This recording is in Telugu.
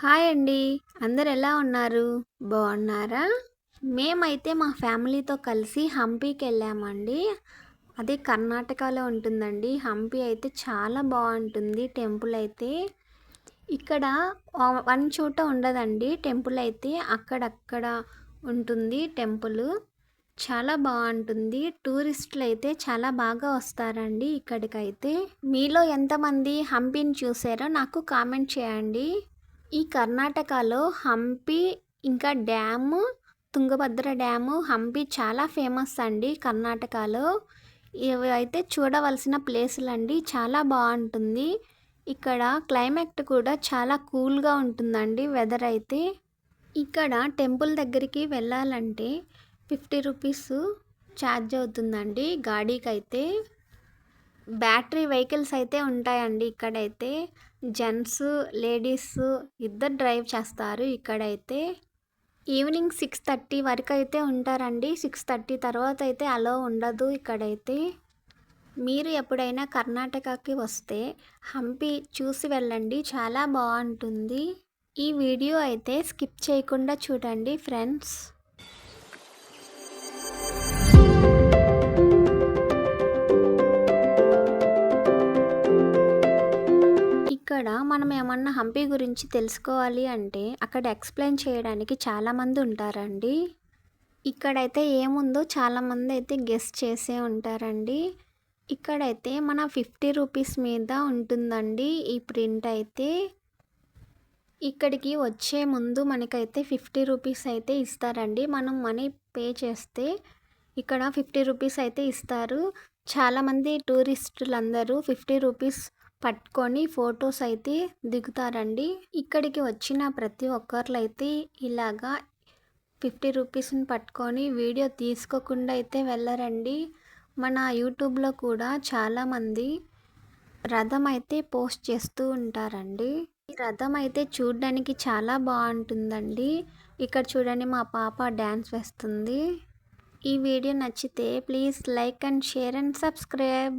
హాయ్ అండి. అందరు ఎలా ఉన్నారు? బాగున్నారా? మేమైతే మా ఫ్యామిలీతో కలిసి హంపీకి వెళ్ళామండి. అది కర్ణాటకలో ఉంటుందండి. హంపి అయితే చాలా బాగుంటుంది టెంపుల్ అయితే. ఇక్కడ వన్ చోట ఉండదండి. టెంపుల్ అయితే అక్కడక్కడ ఉంటుంది టెంపుల్. చాలా బాగుంటుంది. టూరిస్టులు అయితే చాలా బాగా వస్తారండి ఇక్కడికైతే. మీలో ఎంతమంది హంపిని చూసారో నాకు కామెంట్ చేయండి. ఈ కర్ణాటకలో హంపి ఇంకా డ్యాము తుంగభద్ర డ్యాము హంపి చాలా ఫేమస్ అండి కర్ణాటకలో. ఇవి అయితే చూడవలసిన ప్లేసులు అండి చాలా బాగుంటుంది. ఇక్కడ క్లైమేట్ కూడా చాలా కూల్గా ఉంటుందండి వెదర్ అయితే. ఇక్కడ టెంపుల్ దగ్గరికి వెళ్ళాలంటే ఫిఫ్టీ రూపీస్ ఛార్జ్ అవుతుందండి గాడీకి అయితే బ్యాటరీ వెహికల్స్ అయితే ఉంటాయండి ఇక్కడైతే. జెంట్స్ లేడీస్ ఇద్దరు డ్రైవ్ చేస్తారు ఇక్కడైతే. ఈవినింగ్ సిక్స్ థర్టీ వరకు అయితే ఉంటారండి. సిక్స్ థర్టీ తర్వాత అయితే అలో ఉండదు ఇక్కడైతే. మీరు ఎప్పుడైనా కర్ణాటకకి వస్తే హంపి చూసి వెళ్ళండి. చాలా బాగుంటుంది. ఈ వీడియో అయితే స్కిప్ చేయకుండా చూడండి ఫ్రెండ్స్. ఇక్కడ మనం ఏమన్నా హంపి గురించి తెలుసుకోవాలి అంటే అక్కడ ఎక్స్ప్లెయిన్ చేయడానికి చాలామంది ఉంటారండి. ఇక్కడైతే ఏముందో చాలామంది అయితే గెస్ట్ చేసే ఉంటారండి. ఇక్కడైతే మన ఫిఫ్టీ రూపీస్ మీద ఉంటుందండి ఈ ప్రింట్ అయితే. ఇక్కడికి వచ్చే ముందు మనకైతే ఫిఫ్టీ రూపీస్ అయితే ఇస్తారండి. మనం మనీ పే చేస్తే ఇక్కడ ఫిఫ్టీ రూపీస్ అయితే ఇస్తారు. చాలామంది టూరిస్టులందరూ ఫిఫ్టీ రూపీస్ పట్టుకొని ఫొటోస్ అయితే దిగుతారండి. ఇక్కడికి వచ్చిన ప్రతి ఒక్కరు అయితే ఇలాగా ఫిఫ్టీ రూపీస్ని పట్టుకొని వీడియో తీసుకోకుండా అయితే వెళ్ళరండి. మన యూట్యూబ్లో కూడా చాలామంది రథం అయితే పోస్ట్ చేస్తూ ఉంటారండి. ఈ రథం అయితే చూడడానికి చాలా బాగుంటుందండి. ఇక్కడ చూడండి మా పాప డ్యాన్స్ వేస్తుంది. ఈ వీడియో నచ్చితే please like and share and subscribe.